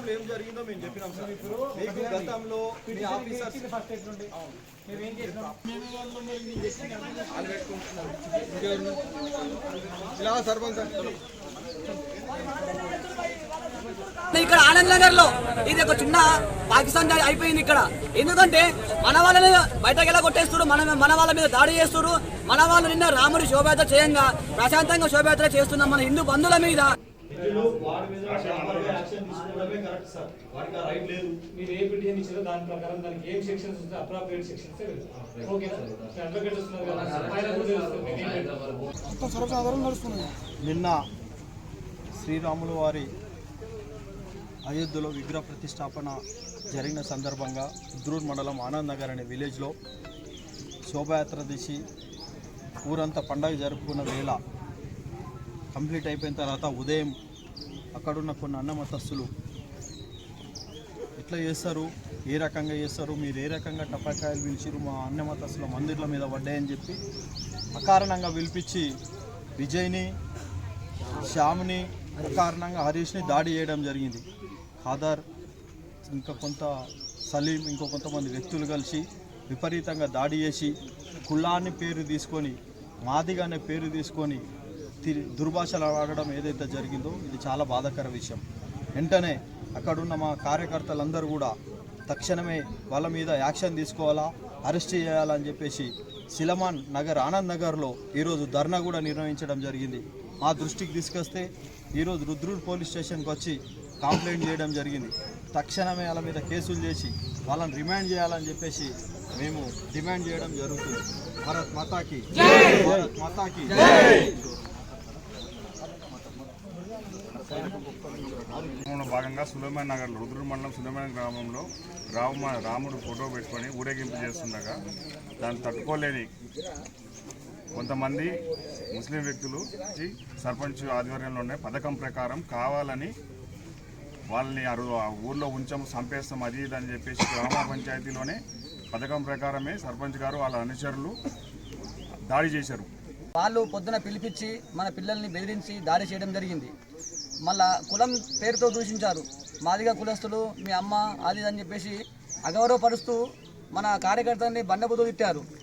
గతంలో ఏం జరిగిందో మేము చెప్పినాం ఇప్పుడు మీకు గతంలో మీ ఆఫీసర్స్ ఇక్కడ ఆనంద్ నగర్లో ఇది ఒక చిన్న పాకిస్తాన్ అయిపోయింది ఇక్కడ. ఎందుకంటే మన వాళ్ళని బయటకు ఎలా కొట్టేస్తుడు మన మన వాళ్ళ మీద దాడి చేస్తుడు మన వాళ్ళు నిన్న రాముడి శోభయాత్ర చేయంగా ప్రశాంతంగా శోభయాత్ర చేస్తున్నాం మన హిందూ బంధువుల మీద. వీళ్ళు వాడి మీద వాడిపై యాక్షన్ తీసుకోవడమే కరెక్ట్ సార్. వాడికి ఆ రైట్ లేదు. మీరు ఏ పిటిషన్ ఇచ్చారో దాని ప్రకారం దానికి ఏం సెక్షన్స్ ఉంటే అప్రాప్రియేట్ సెక్షన్స్ ఓకే అడ్వకేట్ వస్తున్నారు కదా ఆయన కూడా తెలుస్తుంది. మీకు ఏం పెట్టాలి. నిన్న శ్రీరాములు వారి అయోధ్యలో విగ్రహ ప్రతిష్టాపన జరిగిన సందర్భంగా ఉద్రూర్ మండలం ఆనంద్ నగర్ అనే విలేజ్లో శోభయాత్ర తీసి ఊరంతా పండగ జరుపుకున్న వేళ కంప్లీట్ అయిపోయిన తర్వాత ఉదయం అక్కడున్న కొన్ని అన్నమతస్తులు ఎట్లా చేస్తారు? ఏ రకంగా చేస్తారు? మీరు ఏ రకంగా టపాకాయలు పిలిచిరు మా అన్నమతస్తుల మందిర్ల మీద పడ్డాయని చెప్పి అకారణంగా పిలిపించి విజయ్ని శ్యామ్ని అకారణంగా హరీష్ని దాడి చేయడం జరిగింది. ఖాదర్ ఇంకా కొంత సలీం ఇంకో కొంతమంది వ్యక్తులు కలిసి విపరీతంగా దాడి చేసి కులాన్ని పేరు తీసుకొని మాదిగా అనే పేరు తీసుకొని దుర్భాషలు ఆడడం ఏదైతే జరిగిందో ఇది చాలా బాధాకర విషయం. వెంటనే అక్కడున్న మా కార్యకర్తలందరూ కూడా తక్షణమే వాళ్ళ మీద యాక్షన్ తీసుకోవాలా అరెస్ట్ చేయాలని చెప్పేసి సిలమాన్ నగర్ ఆనంద్ నగర్లో ఈరోజు ధర్నా కూడా నిర్వహించడం జరిగింది. మా దృష్టికి తీసుకొస్తే ఈరోజు రుద్రూర్ పోలీస్ స్టేషన్కి వచ్చి కంప్లైంట్ చేయడం జరిగింది. తక్షణమే వాళ్ళ మీద కేసులు చేసి వాళ్ళని రిమాండ్ చేయాలని చెప్పేసి మేము డిమాండ్ చేయడం జరుగుతుంది. భారత్ మాతాకి భారత్ మాతాకి గ్రామంలో భాగంగా సులేమాన్ నగర్ రుద్రుడు మండలం సులేమాన్ గ్రామంలో రామ రాముడు ఫోటో పెట్టుకొని ఊరేగింపు చేస్తుండగా దాన్ని తట్టుకోలేని కొంతమంది ముస్లిం వ్యక్తులు వచ్చి సర్పంచ్ ఆధ్వర్యంలోనే పథకం ప్రకారం కావాలని వాళ్ళని ఆ ఊర్లో ఉంచాము చంపేస్తాం అది ఇది అని చెప్పేసి గ్రామ పంచాయతీలోనే పథకం ప్రకారమే సర్పంచ్ గారు వాళ్ళ అనుచరులు దాడి చేశారు. వాళ్ళు పొద్దున పిలిపించి మన పిల్లల్ని బెదిరించి దాడి చేయడం జరిగింది. మళ్ళా కులం పేరుతో దూషించారు. మాదిగా కులస్తులు మీ అమ్మ అది ఇది అని చెప్పేసి అగౌరవపరుస్తూ మన కార్యకర్తల్ని బండబుద్ధులు తిట్టారు.